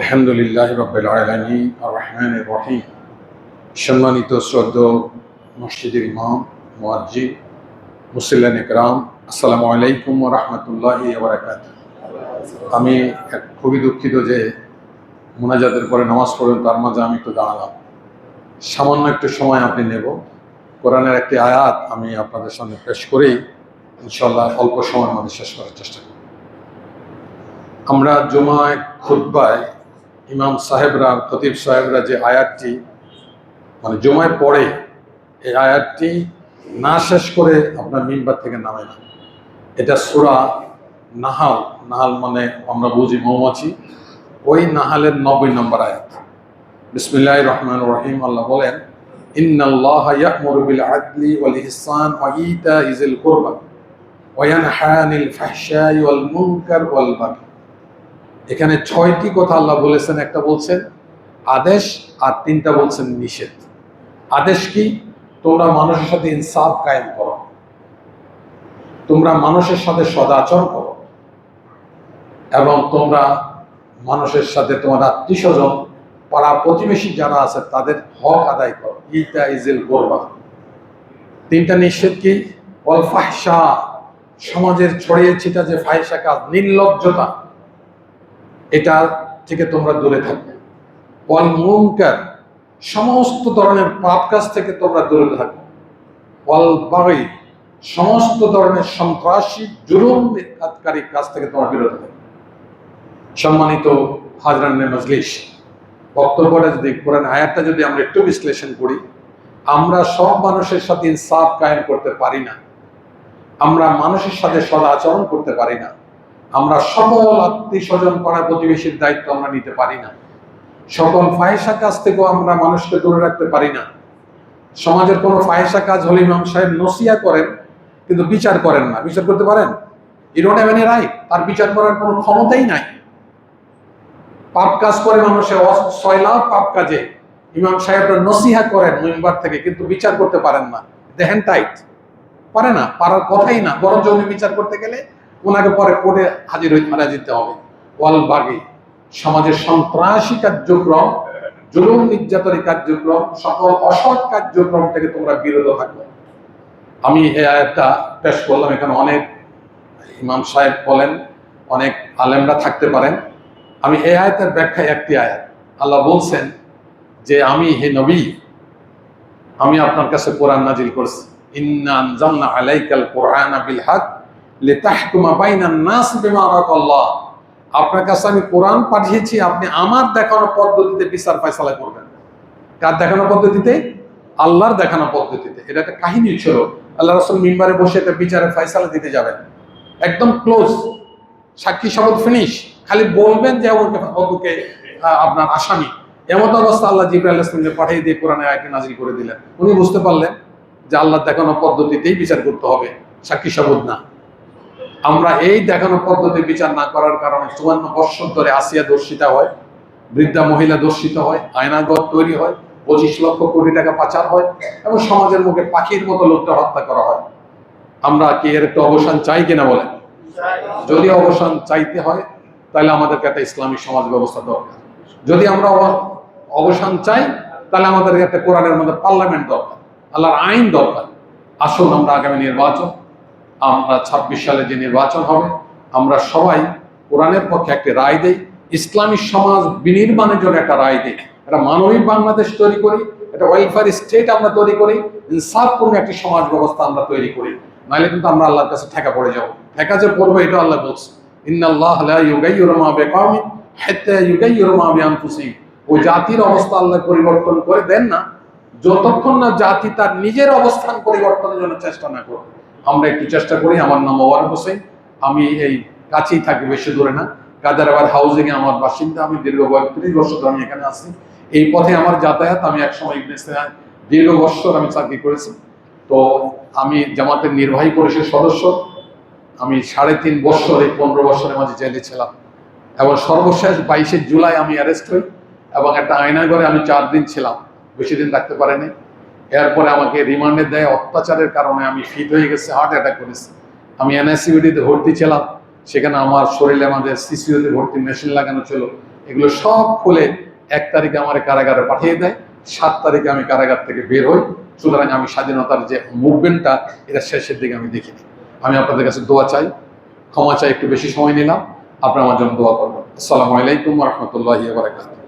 আলহামদুলিল্লাহ রবিল আলমী রহমান রহিম। সম্মানিত শ্রদ্ধ মসজিদের ইমাম, মুয়াজ্জিন মুসল্লান ইকরাম আসসালামু আলাইকুম রহমতুল্লাহ বারাকাত আমি খুবই দুঃখিত যে মোনাজাতের পরে নামাজ পড়বেন তার মাঝে আমি একটু দাঁড়ালাম। সামান্য একটু সময় আপনি নেব। কোরআনের একটি আয়াত আমি আপনাদের সামনে পেশ করেই ইনশাল্লাহ অল্প সময়ের মধ্যে শেষ করার চেষ্টা করব। আমরা জুমায় খুদ্বায় ইমাম সাহেবরা, খতিব সাহেবরা যে আয়াতটি মানে জুমায় পড়ে, এই আয়াতটি না শেষ করে আপনার মিম্বার থেকে নামে না এটা সুরা নাহাল। নাহাল মানে আমরা বুঝি মৌমাছি। ওই নাহালের নব্বই নম্বর আয়াত। বিসমিল্লাহ রহমান রহিম। আল্লাহ বলেন, ইন্নাল্লাহ ইয়া'মুরু বিল আদলি ওয়াল ওয়া ফাহশাই ওয়াল মুনকার ওয়াল এখানে ছয়টি কথা আল্লাহ বলেছেন, একটা বলছেন আদেশ আর তিনটা বলছেন নিষেধ। আদেশ কি? তোমরা মানুষের সাথে ইনসাফ কায়েম করো। তোমরা মানুষের সাথে সদাচরণ করো। এবং তোমরা মানুষের সাথে তোমার আত্মীয় স্বজন পাড়া প্রতিবেশী যারা আছে, তাদের হক আদায় করো। ইটা ইজিল করবা। তিনটা নিষেধ কি? অল সমাজের ছড়িয়ে ছিটা যে ফাহিসা কাজ নির্লজ্জতা এটা থেকে তোমরা দূরে থাকবে। ওয়াল মুনকার সমস্ত ধরনের পাপ কাজ থেকে তোমরা দূরে থাকবে। ওয়াল সমস্ত ধরনের সন্ত্রাসী, জুলুম কাজকারী কাজ থেকে তোমরা বিরত থাকবে। সম্মানিত হাজরানের মজলিস, বক্তব্যটা যদি, কোরআন আয়াতটা যদি আমরা একটু বিশ্লেষণ করি, আমরা সব মানুষের সাথে ইনসাফ কায়েম করতে পারি না। আমরা মানুষের সাথে সদাচরণ করতে পারি না। আমরা সকল আত্মীয় স্বজন পাড়া প্রতিবেশীর দায়িত্ব আমরা নিতে পারি না। সকল ফাহেসা কাজ থেকেও আমরা মানুষকে দূরে রাখতে পারি না। সমাজের কোনো ফাহেসা কাজ হলে ইমাম সাহেব নসিয়া করেন, কিন্তু বিচার করেন না। বিচার করতে পারেন? ইরোন এভেনি রাইট তার বিচার করার কোনো ক্ষমতাই নাই। পাপ কাজ করে মানুষের সয়লাভ পাপ কাজে। ইমাম সাহেবরা নসিহা করেন মেম্বার থেকে, কিন্তু বিচার করতে পারেন না। দেখেন টাইট পারে না, পারার কথাই না। বরঞ্চ উনি বিচার করতে গেলে ওনাকে পরে কোর্টে হাজির মারা যেতে হবে। ওয়াল বাগি। সমাজের সন্ত্রাসী কার্যক্রম, জুলুম নির্যাতনী কার্যক্রম, সকল অসৎ কার্যক্রম থেকে তোমরা বিরত থাকবে আমি এই আয়াতটা পেশ করলাম। এখানে অনেক ইমাম সাহেব বলেন, অনেক আলেমরা থাকতে পারেন। আমি এই আয়াতের ব্যাখ্যায় একটি আয়াত। আল্লাহ বলছেন যে, আমি হে নবী, আমি আপনার কাছে কোরআন নাজিল করছি। ইন্না আলাইকাল কোরআনা বিল হক লিতাহকুমা বাইনান নাস বিমা আরাকাল্লাহ। আপনার কাছে আমি কোরআন পাঠিয়েছি, আপনি আমার দেখানো পদ্ধতিতে বিচার ফয়সালা করবেন। কার দেখানো পদ্ধতিতে? আল্লাহর দেখানো পদ্ধতিতে। এটা একটা কাহিনী ছিল। আল্লাহ রাসূল মিম্বারে বসে একটা বিচারের ফয়সালা দিতে যাবেন। একদম ক্লোজ। সাক্ষী শপথ ফিনিশ। খালি বলবেন যে, ওকে ওকে আপনার আসামি। এমন অবস্থা আল্লাহ জিব্রাইল ইসলামকে পাঠিয়ে দিয়ে কোরআনে আয়াতটি নাজিল করে দিলেন। উনি বুঝতে পারলেন যে আল্লাহ দেখানো পদ্ধতিতেই বিচার করতে হবে। সাক্ষী শপথ না। আমরা এই দেখানো পদ্ধতি বিচার না করার কারণে চুয়ান্ন বৎসর ধরে আসিয়া দর্শিতা হয়, বৃদ্ধা মহিলা দর্শিত হয় আয়নাগর তৈরি হয়, পঁচিশ লক্ষ কোটি টাকা পাচার হয় এবং সমাজের মুখে পাখির মতো লোকটা হত্যা করা হয়। আমরা কি এর একটা অবসান চাই কিনা বলেন? যদি অবসান চাইতে হয়, তাহলে আমাদেরকে একটা ইসলামী সমাজ ব্যবস্থা দরকার। যদি আমরা অবসান চাই, তাহলে আমাদেরকে একটা কোরআনের মধ্যে পার্লামেন্ট দরকার, আল্লাহর আইন দরকার। আসুন আমরা আগামী নির্বাচন আমরা ছাব্বিশ সালে যে নির্বাচন হবে, আমরা সবাই কোরআনের পক্ষে একটি রায় দেই, ইসলামী সমাজ বিনির্মাণের জন্য একটা রায় দিই। একটা মানবিক বাংলাদেশ তৈরি করি, একটা ওয়েলফেয়ার স্টেট আমরা তৈরি করি, ইনসাফপূর্ণ একটি সমাজ ব্যবস্থা আমরা তৈরি করি। নাহলে কিন্তু আমরা আল্লাহর কাছে ঠেকা পড়ে যাব। ঠেকা যে পড়ব এটা আল্লাহ বলছে। জাতির অবস্থা আল্লাহ পরিবর্তন করে দেন না, যতক্ষণ না জাতি তার নিজের অবস্থান পরিবর্তনের জন্য চেষ্টা না করবে আমরা একটু চেষ্টা করি, আমার নাম মোবারক হোসেন। আমি এই কাছেই থাকি, বেশি দূরে না। কাদারাবাদ হাউজিং এ আমার বাসিন্দা, আমি দীর্ঘ বত্রিশ বছর ধরে আমি এখানে আছি। এই পথে আমার যাতায়াত, আমি একসময় ইবনে সিনা দীর্ঘ বছর আমি চাকরি করেছি। তো আমি জামাতের নির্বাহী পরিষদের সদস্য। আমি সাড়ে তিন বছর এই পনেরো বছরের মাঝে জেলে ছিলাম। এবং সর্বশেষ বাইশে জুলাই আমি অ্যারেস্ট হই এবং একটা আয়নাঘরে আমি চার দিন ছিলাম। বেশি দিন থাকতে পারিনি। এরপরে আমাকে রিমান্ডে দেয়, অত্যাচারের কারণে আমি ফিট হয়ে গেছে হার্ট অ্যাটাক করেছি। আমি এনএসিউডিতে ভর্তি ছিলাম, সেখানে আমার শরীরে আমাদের সিসিউতে ভর্তি মেশিন লাগানো ছিল। এগুলো সব খুলে এক তারিখে আমার কারাগারে পাঠিয়ে দেয়, সাত তারিখে আমি কারাগার থেকে বের হই। সুতরাং আমি স্বাধীনতার যে মুভমেন্টটা এটা শেষের দিকে আমি দেখিনি আমি আপনাদের কাছে দোয়া চাই, ক্ষমা চাই, একটু বেশি সময় নিলাম। আপনারা আমার জন্য দোয়া করবেন। আসসালামু আলাইকুম রহমতুল্লাহ বারাকাতুহ।